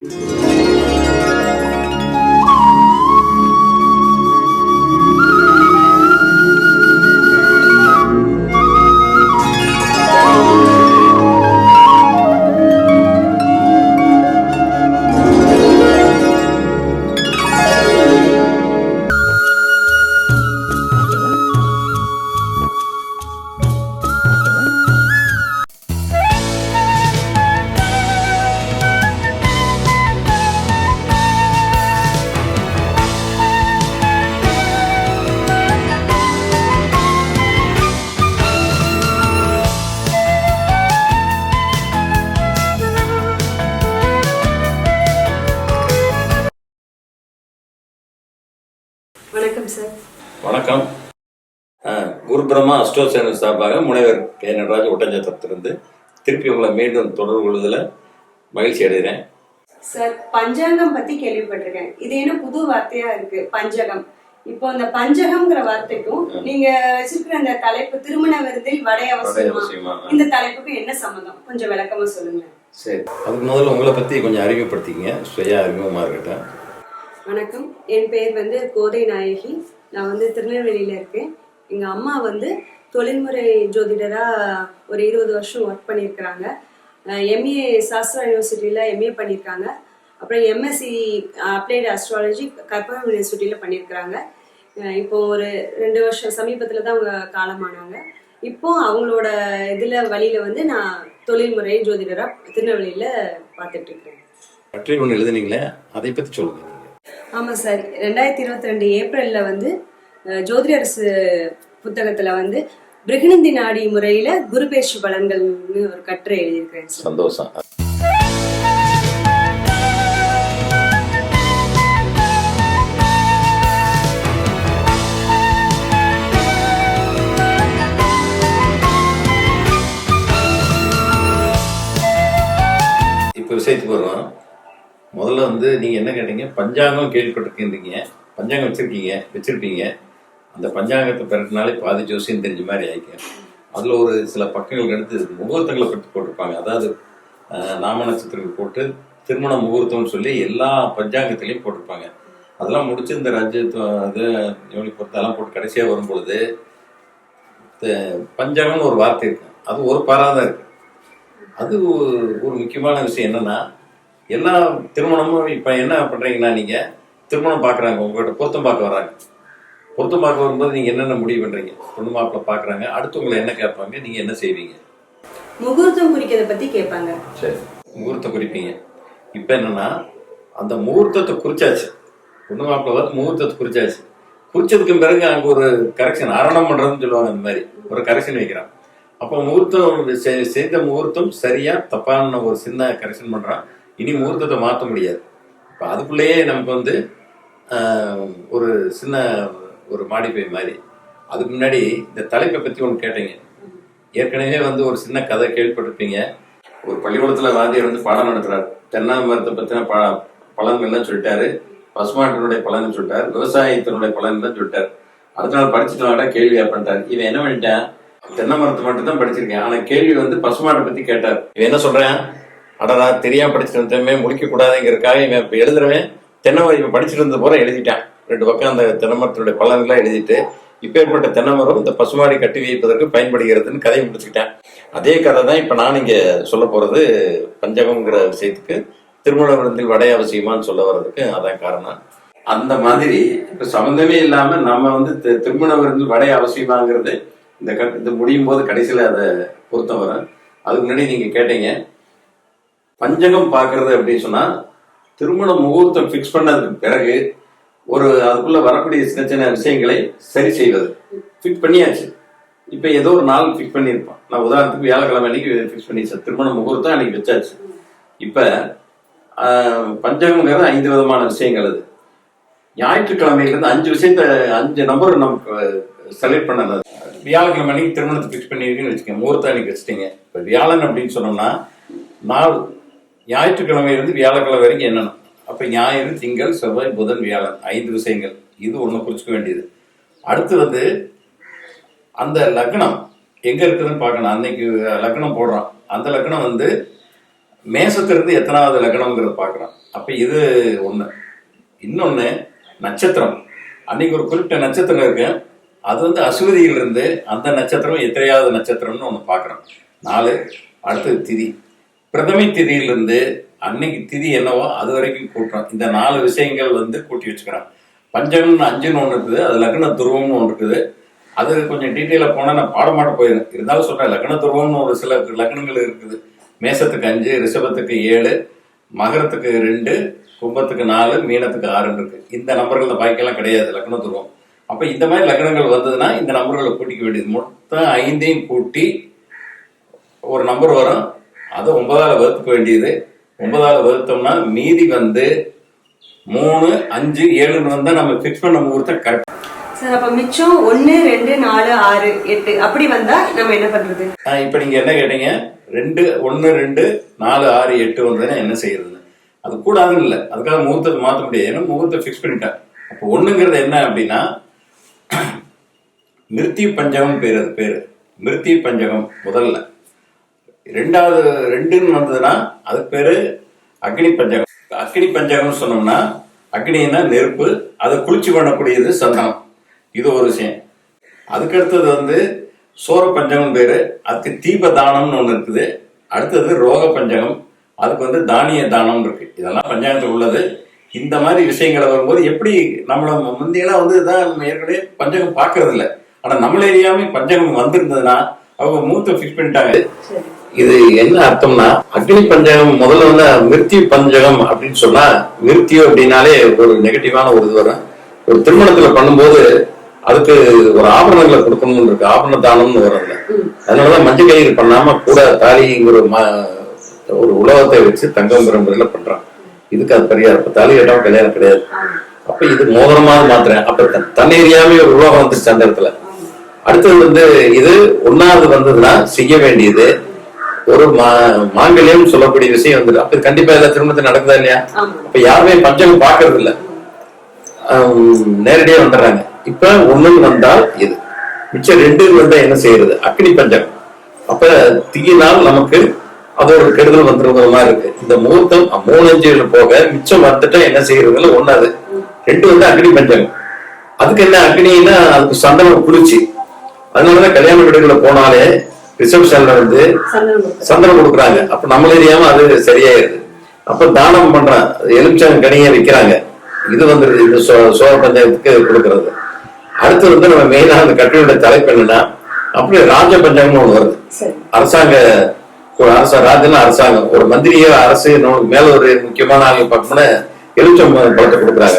you. வணக்கம் sir வணக்கம். குரு Brahma Astro channel சார்பாக முனைவர் கே. நடராஜ ஒட்டஞ்சத்திரத்திலிருந்து திருப்பி உங்களை மீண்டும் தொடர்பு கொள்வதில் மகிழ்ச்சி அடைகிறேன். சார் பஞ்சாங்கம் பத்தி கேள்விப்பட்டிருக்கேன். இது என்ன புது வார்த்தையா இருக்கு பஞ்சகம்? இப்போ அந்த பஞ்சகம்ங்கிற வார்த்தைக்கும் நீங்க வச்சிருக்கிற அந்த தலைப்பு திருமண விருதில் வடை அவசியமா. இந்த தலைப்புக்கு என்ன சம்பந்தம்? கொஞ்சம் விளக்கமா சொல்லுங்க சரி. அதுக்கு முதல்ல உங்களை பற்றி கொஞ்சம் அறிமுகப்படுத்திக்கங்க. சுய அறிமுகமாக இருக்கட்டும். வணக்கம். என் பேர் வந்து கோதை நாயகி. நான் வந்து திருநெல்வேலியில் இருக்கேன். எங்கள் அம்மா வந்து தொழில்முறை ஜோதிடராக ஒரு இருபது வருஷம் ஒர்க் பண்ணியிருக்கிறாங்க. எம்ஏ சாஸ்திரா யூனிவர்சிட்டியில் எம்ஏ பண்ணியிருக்காங்க. அப்புறம் எம்எஸ்சி அப்ளைடு அஸ்ட்ராலஜி கற்பகம் யூனிவர்சிட்டியில் பண்ணியிருக்கிறாங்க. இப்போ ஒரு ரெண்டு வருஷம் சமீபத்தில் தான் அவங்க காலமானாங்க. இப்போ அவங்களோட இதில் வழியில் வந்து நான் தொழில்முறை ஜோதிடராக திருநெல்வேலியில் பார்த்துட்டு கட்டுரை ஒன்று எழுதுனீங்களே அதை பற்றி சொல்லுங்கள் நீங்கள் ஆமா சார். ரெண்டாயிரத்தி இருபத்தி ரெண்டு ஏப்ரல்ல வந்து ஜோதிட அரசு புத்தகத்துல வந்து பிருகநந்தி நாடி முறையில குருபேஷ் பலன்கள்னு ஒரு கட்டுரை எழுதியிருக்கிறேன் சார். சந்தோஷம். இப்போ விஷயத்துக்கு வருவோம். முதல்ல வந்து நீங்கள் என்ன கேட்டீங்க? பஞ்சாங்கம் கேள்விப்பட்டிருக்கீங்க. பஞ்சாங்கம் வச்சுருக்கீங்க. வச்சுருப்பீங்க. அந்த பஞ்சாங்கத்தை பிறட்டினாலே பாதி ஜோசியம் தெரிஞ்ச மாதிரி ஆயிக்கும் அதில் ஒரு சில பக்கங்களுக்கு எடுத்து முகூர்த்தங்களை பற்றி போட்டிருப்பாங்க. அதாவது நாம நட்சத்திரங்கள் போட்டு திருமண முகூர்த்தம்னு சொல்லி எல்லா பஞ்சாங்கத்திலையும் போட்டிருப்பாங்க. அதெல்லாம் முடிச்சு இந்த ரஜத்துவம் இது யோனி பொறுத்தெல்லாம் போட்டு கடைசியாக வரும் பொழுது பஞ்சாங்கம்னு ஒரு வார்த்தை இருக்கு. அது ஒரு பாரா தான் இருக்கு. அது ஒரு- ஒரு முக்கியமான விஷயம் என்னன்னா எல்லா திருமணமும் இப்போ என்ன பண்றீங்கன்னா நீங்க திருமணம் பார்க்குறாங்க உங்ககிட்ட பொருத்தம் பார்க்க வர்றாங்க. பொருத்தம் பார்க்க வரும்போது நீங்க என்னென்ன முடிவு பண்றீங்க? பொண்ணு மாப்பிள்ளை பார்க்குறாங்க அடுத்து உங்களை என்ன கேட்பாங்க நீங்க என்ன செய்வீங்க? முகூர்த்தம் குறிக்கிறத பத்தி கேட்பாங்க. சரி முகூர்த்தம் குறிப்பீங்க. இப்போ என்னன்னா அந்த முகூர்த்தத்தை குறிச்சாச்சு. பொண்ணு மாப்பிள்ளை வந்து முகூர்த்தத்தை குறிச்சாச்சு. குறிச்சதுக்கு பிறகு அங்கே ஒரு கரெக்ஷன் அரணம் பண்றதுன்னு சொல்லுவாங்க அந்த மாதிரி. ஒரு கரெக்ஷன் வைக்கிறான். அப்போ முகூர்த்தம் செய்த முகூர்த்தம் சரியா தப்பான ஒரு சின்ன கரெக்ஷன் பண்றான். இனி முகூர்த்தத்தை மாற்ற முடியாது. இப்போ அதுக்குள்ளேயே நமக்கு வந்து ஒரு சின்ன ஒரு மாடிப்பை மாதிரி. அதுக்கு முன்னாடி இந்த தலைப்பை பற்றி ஒன்று கேட்டீங்க. ஏற்கனவே வந்து ஒரு சின்ன கதை கேள்விப்பட்டிருப்பீங்க. ஒரு பள்ளிக்கூடத்தில் வாத்தியார் வந்து பாடம் நடத்துறார். தென்னை மரத்தை ப பலன்கள்லாம் சொல்லிட்டாரு. பசுமாட்டினுடைய பலன் சொல்லிட்டார். விவசாயத்தினுடைய பலன் சொல்லிட்டார். அடுத்த நாள் படிச்சுட்டு வாடா கேள்வி இவன் என்ன பண்ணிட்டான்? தென்னை மரத்தை மட்டும் தான் படிச்சிருக்கேன். ஆனால் கேள்வி வந்து பசுமாட்டை பற்றி கேட்டார். இவன் என்ன சொல்கிறேன் அடடா தெரியாம படிச்சுட்டு வந்தமே முடிக்க கூடாதுங்கிறதுக்காக இவன் இப்ப எழுதுறவன் தென்னமரம் மரம் படிச்சுட்டு இருந்த போற எழுதிட்டான். ரெண்டு பக்கம் அந்த தென்னை மரத்தினுடைய பலன்கள்லாம் எழுதிட்டு இப்பேற்பட்ட தென்னை மரம் இந்த பசுமாடி கட்டி வைப்பதற்கு பயன்படுகிறதுன்னு கதையை முடிச்சுக்கிட்டேன். அதே கதை தான் இப்ப நான் இங்க சொல்ல போறது பஞ்சகம்ங்கிற விஷயத்துக்கு. திருமண விருந்தில் வடை அவசியமான்னு சொல்ல வர்றதுக்கு அதான் காரணம். அந்த மாதிரி இப்ப சம்மந்தமே இல்லாம நம்ம வந்து திருமண விருந்தில் வடை அவசியமாங்கிறது இந்த கட் இது முடியும் போது கடைசியில அதை பொருத்தம் வரும். அதுக்கு முன்னாடி நீங்க கேட்டீங்க. பஞ்சகம் பார்க்கறது அப்படின்னு சொன்னா திருமண முகூர்த்தம் ஃபிக்ஸ் பண்ணதுக்கு பிறகு ஒரு அதுக்குள்ள வரக்கூடிய சின்ன சின்ன விஷயங்களை சரி செய்வது. ஃபிக்ஸ் பண்ணியாச்சு. இப்ப ஏதோ ஒரு நாள் ஃபிக்ஸ் பண்ணியிருப்பான் நான் உதாரணத்துக்கு வியாழக்கிழமை அன்னைக்கு ஃபிக்ஸ் பண்ணிச்சேன் திருமண முகூர்த்தம் அன்னைக்கு வச்சாச்சு. இப்ப பஞ்சகம்ங்கிறது ஐந்து விதமான விஷயங்கள் அது. ஞாயிற்றுக்கிழமையிலேருந்து அஞ்சு விஷயத்த அஞ்சு நம்பர் நமக்கு செலக்ட் பண்ணது வியாழக்கிழமை அன்னைக்கு திருமணத்தை ஃபிக்ஸ் பண்ணிருக்கீங்கன்னு வச்சுக்கோங்க. முகூர்த்தம் அன்னைக்கு வச்சுட்டீங்க. இப்ப வியாழன் அப்படின்னு சொன்னோம்னா நாள் ஞாயிற்றுக்கிழமையிலிருந்து வியாழக்கிழமை வரைக்கும் என்னென்ன? அப்போ ஞாயிறு திங்கள் செவ்வாய் புதன் வியாழன் ஐந்து விஷயங்கள். இது ஒன்று குறிச்சுக்க வேண்டியது. அடுத்து வந்து அந்த லக்னம் எங்க இருக்குதுன்னு பார்க்கணும். அன்னைக்கு லக்னம் போடுறான் அந்த லக்னம் வந்து மேசத்திலிருந்து எத்தனாவது லக்னம்ங்கிறத பார்க்குறான் அப்போ இது ஒன்று இன்னொன்று நட்சத்திரம். அன்னைக்கு ஒரு குறிப்பிட்ட நட்சத்திரம் இருக்கு. அது வந்து அசுவதியிலிருந்து அந்த நட்சத்திரம் எத்தனையாவது நட்சத்திரம்னு ஒன்று பார்க்குறோம் நாலு அடுத்தது திதி. பிரதமை திதியிலிருந்து அன்னைக்கு திதி என்னவோ அது வரைக்கும் கூட்டுறோம். இந்த நாலு விஷயங்கள் வந்து கூட்டி வச்சுக்கிறோம். பஞ்சம்னு அஞ்சுன்னு ஒன்று இருக்குது அது லக்ன துருவம்னு ஒன்று இருக்குது. அது கொஞ்சம் டீட்டெயிலாக போனால் நான் பாடமாட்ட போயிடும் இருந்தாலும் சொல்கிறேன் லக்ன துருவம்னு ஒரு சில லக்னங்கள் இருக்குது. மேசத்துக்கு அஞ்சு ரிஷபத்துக்கு ஏழு மகரத்துக்கு ரெண்டு கும்பத்துக்கு நாலு மீனத்துக்கு ஆறுன்னு இருக்குது இந்த நம்பர்கள் இந்த பாக்கியெல்லாம் கிடையாது லக்ன துருவம். அப்போ இந்த மாதிரி லக்னங்கள் வந்ததுன்னா இந்த நம்பர்களை கூட்டிக்க வேண்டியது. மொத்தம் ஐந்தையும் கூட்டி ஒரு நம்பர் வரும். அதை ஒன்பதால வகுத்துக்க வேண்டியது. ஒன்பதால வகுத்தோம்னா மீதி வந்து மூணு அஞ்சு ஏழுன்னு வந்தா நம்ம ஃபிக்ஸ் பண்ண முகூர்த்தம் கரெக்ட் சார் அப்ப மிச்சம் ஒன்னு ரெண்டு நாலு ஆறு எட்டு அப்படி வந்தா நம்ம என்ன பண்றது? இப்போ நீங்க என்ன கேட்டீங்க? ரெண்டு ஒன்று ரெண்டு நாலு ஆறு எட்டு வந்ததுன்னா என்ன செய்யறதுன்னு. அது கூடாதுன்னு இல்லை. அதுக்காக முகூர்த்தத்தை மாற்ற முடியாது. ஏன்னா முகூர்த்தம் ஃபிக்ஸ் பண்ணிட்டேன் அப்போ ஒண்ணுங்கிறது என்ன அப்படின்னா மிருத்தி பஞ்சகம் பேர் அது பேர். மிருத்தி பஞ்சகம் முதல்ல. ரெண்டாவது ரெண்டுன்னு வந்ததுன்னா அது பேரு அக்னி பஞ்சகம். அக்னி பஞ்சகம்னு சொன்னோம்னா அக்னின்னா நெருப்பு அதை குளிர்ச்சி பண்ணக்கூடியது சந்தனம். இது ஒரு விஷயம். அதுக்கு அடுத்தது வந்து சோர பஞ்சகம் பேரு. அதுக்கு தீப தானம்னு ஒன்று இருக்குது. அடுத்தது ரோக பஞ்சகம். அதுக்கு வந்து தானிய தானம் இருக்கு. இதெல்லாம் பஞ்சாயத்தில் உள்ளது. இந்த மாதிரி விஷயங்களை வரும்போது எப்படி நம்மள முந்தையெல்லாம் வந்து இதான் ஏற்கனவே பஞ்சகம் பார்க்கறது இல்லை ஆனா நம்மள ஏரியாவே பஞ்சகம் வந்திருந்ததுன்னா அவங்க மூத்த ஃபிக்ஸ் பண்ணிட்டாங்க. இது என்ன அர்த்தம்னா அக்னி பஞ்சகம் முதல்ல வந்து மிருத்தி பஞ்சகம் அப்படின்னு சொன்னா மிருத்தியோ அப்படின்னாலே ஒரு நெகட்டிவான ஒரு இது வரும். ஒரு திருமணத்துல பண்ணும்போது அதுக்கு ஒரு ஆபரணங்களை கொடுக்கணும்னு இருக்கு. ஆபரண தானம்னு வரும்ல அதனாலதான் மஞ்சள் கயிறு பண்ணாம கூட தாலிங்கிற ஒரு உலகத்தை வச்சு தங்கம் முறையில பண்றான். இதுக்கு அது பரிகாரம் இப்ப தாலி கட்டாம கல்யாணம் கிடையாது. அப்ப இது மோதிரமாவது மாத்திரேன் அப்ப த- தன்னெறியாமே ஒரு உலகம் வந்துருச்சு அந்த இடத்துல. அடுத்தது வந்து இது ஒன்னாவது வந்ததுன்னா செய்ய வேண்டியது ஒரு மா- மாங்கல்யம் சொல்லக்கூடிய விஷயம் வந்துட்டு அப்ப கண்டிப்பா எல்லா திருமணத்தில் நடக்குதா இல்லையா? அப்ப யாருமே பஞ்சம் பாக்குறது இல்ல நேரடியா வந்துடுறாங்க. இப்ப ஒண்ணுன்னு வந்தால் இது மிச்சம் ரெண்டுன்னு வந்தா என்ன செய்யறது? அக்னி பஞ்சம். அப்ப தீயினால் நமக்கு அது ஒரு கெடுதல் வந்துருக்கிற மாதிரி இருக்கு. இந்த முகூர்த்தம் மூணு அஞ்சுல போக மிச்சம் வந்துட்டா என்ன செய்யறதுல ஒண்ணு அது ரெண்டு வந்து அக்னி பஞ்சகம் அதுக்கு என்ன அக்னின்னா அதுக்கு சந்தனம் குளிர்ச்சி. அதனாலதான் கல்யாண வீடுகளை போனாலே ரிசப்ஷன்ல வந்து சந்தனம் கொடுக்குறாங்க. அப்ப நம்ம தெரியாம அது சரியாயிருது. அப்ப தானம் பண்றான். எலுமிச்சம் கனியை விற்கிறாங்க இது வந்துருது இது சோழ பஞ்சாயத்துக்கு கொடுக்கறது. அடுத்து வந்து நம்ம மெயினா அந்த கட்டுரையோட தலைப்பு என்னன்னா அப்படியே ராஜ பஞ்சாயம்னு ஒண்ணு வருது. அரசாங்க அரச ராஜ்யம்னா அரசாங்கம். ஒரு மந்திரியோ அரசு மேல ஒரு முக்கியமான ஆள் பார்க்கணும்னா எலுமிச்சம் பழத்தை கொடுக்குறாங்க.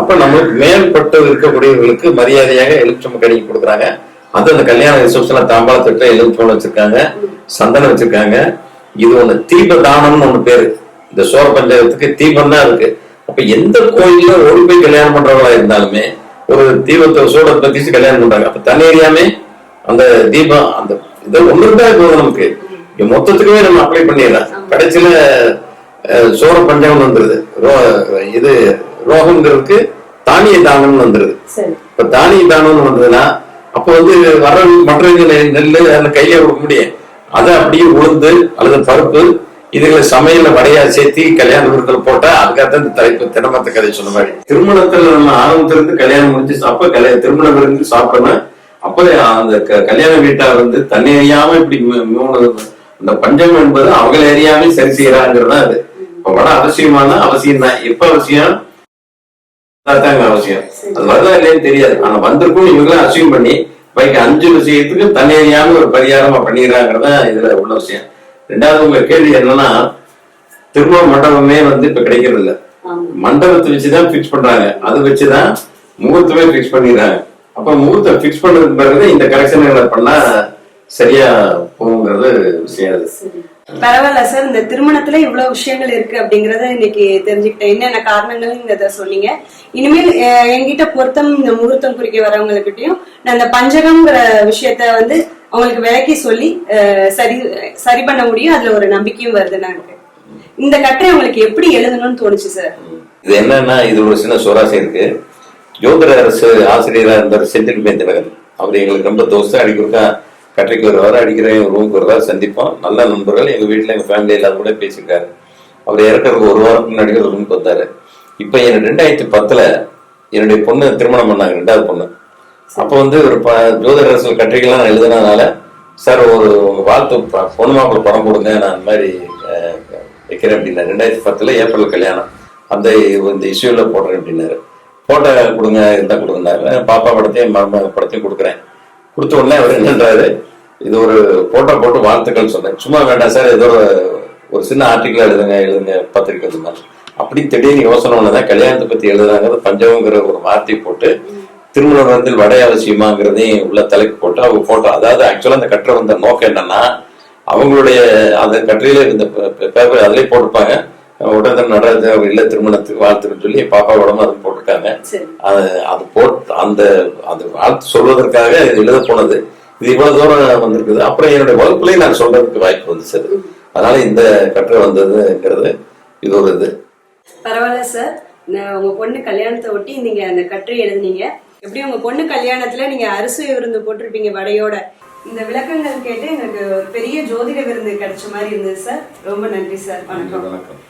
அப்ப நம்மளுக்கு மேல்பட்டு இருக்கக்கூடியவர்களுக்கு மரியாதையாக எலுமிச்சம் கனி கொடுக்குறாங்க. அது அந்த கல்யாண ரிசப்ஷன்ல தாம்பாளத்திட்ட எலுமிச்சம் வச்சிருக்காங்க சந்தனம் வச்சிருக்காங்க. இது ஒண்ணு தீப தானம்னு ஒண்ணு பேரு. இந்த சோழ பஞ்சாயத்துக்கு தீபம் தான் இருக்கு. அப்ப எந்த கோயில்ல ஓடி போய் கல்யாணம் பண்றவங்களா இருந்தாலுமே ஒரு தீபத்தை சூடத்தை பத்தி கல்யாணம் பண்றாங்க. அப்ப தன்னேறியாமே அந்த தீபம் அந்த இது ஒண்ணு இருந்தா போதும் நமக்கு. மொத்தத்துக்குமே நம்ம அப்ளை பண்ணிடலாம். கடைசியில சோர பஞ்சகம் வந்துருது. ரோ- இது ரோகம்ங்கிறதுக்கு தானிய தானம்னு வந்துருது. இப்ப தானிய தானம்னு வந்ததுன்னா அப்போ வந்து வர மற்ற நெல் அதில் கையில கொடுக்க முடியும் அதை அப்படியே உளுந்து அல்லது பருப்பு இதுகளை சமையல வடையா சேர்த்தி கல்யாண விருதுல போட்டா அதுக்காக இந்த தலைப்பு தினமத்த கதை சொன்ன மாதிரி. திருமணத்துல நம்ம ஆரம்பத்திலிருந்து கல்யாணம் முடிஞ்சு அப்ப கல்யாண திருமண விருந்து சாப்பிடணும் அப்ப அந்த க- கல்யாண வீட்டார் வந்து தன்னை அறியாம இப்படி மூணு அந்த பஞ்சம் என்பது அவங்களை அறியாம சரி செய்யறாங்கிறது அது. இப்ப வட அவசியமான அவசியம் தான் எப்ப அவசியம்? அதாங்க அவசியம். அது வருதா இல்லையான்னு தெரியாது. ஆனா வந்திருக்கும் இவங்களும் அசியூம் பண்ணி பைக்கு அஞ்சு விஷயத்துக்கு தனியாக ஒரு பரிகாரமா பண்ணிடுறாங்கிறதா இதுல உள்ள விஷயம். ரெண்டாவது உங்க கேள்வி என்னன்னா திருமண மண்டபமே வந்து இப்ப கிடைக்கிறது இல்ல மண்டபத்தை வச்சுதான் பிக்ஸ் பண்றாங்க. அது வச்சுதான் முகூர்த்தமே பிக்ஸ் பண்ணிடுறாங்க. அப்ப முகூர்த்தம் பிக்ஸ் பண்ணதுக்கு பிறகு இந்த கரெக்ஷன்களை பண்ணா சரியா போகுங்கிறது விஷயம் அது. பரவாயில்ல சார் இந்த திருமணத்துல இவ்வளவு விஷயங்கள் இருக்கு அப்படிங்கறத இன்னைக்கு தெரிஞ்சுக்கிட்டேன். என்னென்ன காரணங்கள்ங்கிறத சொன்னீங்க. இனிமேல் என்கிட்ட பொருத்தம் இந்த முகூர்த்தம் குறிக்க வரவங்ககிட்டயும் நான் இந்த பஞ்சகம்ங்கிற விஷயத்த வந்து அவங்களுக்கு விளக்கி சொல்லி அஹ், சரி சரி பண்ண முடியும். அதுல ஒரு நம்பிக்கையும் வருது நான் இந்த கட்டுரை உங்களுக்கு எப்படி எழுதணும்னு தோணுச்சு சார்? இது என்னன்னா இது ஒரு சின்ன சுவராசி இருக்கு. ஜோதிட அரசு ஆசிரியரா இருந்தார் செந்தில் மேந்திரகன் அவர் எங்களுக்கு ரொம்ப தோஸ்து கட்டைக்கு ஒரு வாரம் அடிக்கிற ரூமுக்கு வருவார் சந்திப்போம். நல்ல நண்பர்கள் எங்கள் வீட்டில் எங்கள் ஃபேமிலி எல்லாரும் கூட பேசியிருக்காரு. அவர் இறக்கிறதுக்கு ஒரு வாரம் முன்னாடி ஒரு ரூமுக்கு வந்தாரு. இப்போ என் ரெண்டாயிரத்தி பத்தில் என்னுடைய பொண்ணு திருமணம் பண்ணாங்க ரெண்டாவது பொண்ணு. அப்போ வந்து ஒரு ப ஜோதிட அரசியல் கட்டுரைகள்லாம் நான் எழுதுனதுனால சார் ஒரு உங்கள் வாழ்த்து ப- பொண்ணு மாப்பிள்ள படம் கொடுங்க நான் அந்த மாதிரி வைக்கிறேன் அப்படின்னா ரெண்டாயிரத்தி பத்தில் ஏப்ரல் கல்யாணம். அந்த இந்த இஷ்யூவில் போடுறேன் அப்படின்னாரு. போட்டோ கொடுங்க இருந்தால் கொடுங்கனாரு பாப்பா படத்தையும் மருமக படத்தையும் கொடுக்குறேன். கொடுத்த உடனே அவர் என்னன்றாரு இது ஒரு போட்டோ போட்டு வாழ்த்துக்கள் சொன்னேன் சும்மா வேண்டாம் சார் ஏதோ ஒரு- சின்ன ஆர்டிக்கல் எழுதுங்க எழுதுங்க பத்திரிக்கை எழுதுங்க அப்படி திடீர்னு யோசனை ஒண்ணுதான் கல்யாணத்தை பத்தி எழுதுறாங்கிறது பஞ்சவங்கிற ஒரு வார்த்தை போட்டு திருமணத்தில் வடை அவசியமாங்கிறதையும் உள்ள தலைக்கு போட்டு அவங்க போட்டோ அதாவது ஆக்சுவலா அந்த கட்டுரை வந்த நோக்கம் என்னன்னா அவங்களுடைய அந்த கட்டுரையில இந்த பேப்பர் அதிலே போட்டிருப்பாங்க. உடனே நடராஜ இல்ல திருமணத்துக்கு வாழ்த்துன்னு சொல்லி பாப்பா உடம்பு அது போட்டிருக்காங்க. சரி. அது அது போட் அந்த அது வாழ்த்து சொல்வதற்காக எழுத போனது. இது இவ்வளவு தூரம் வந்திருக்குது. அப்புறம் என்னுடைய வகுப்புலயும் நான் சொல்றதுக்கு வாய்ப்பு வந்துச்சு. அது. அதனால இந்த கட்டுரை வந்ததுங்கிறது இது ஒரு இது. பரவாயில்ல சார். உங்க பொண்ணு கல்யாணத்தை ஒட்டி நீங்க அந்த கட்டுரை எழுதுனீங்க. எப்படி உங்க பொண்ணு கல்யாணத்துல நீங்க அரிசி விருந்து போட்டிருப்பீங்க வடையோட. இந்த விளக்கங்கள் கேட்டு எனக்கு பெரிய ஜோதிட விருந்து கிடைச்ச மாதிரி இருந்தது சார். ரொம்ப நன்றி சார். வணக்கம். வணக்கம்.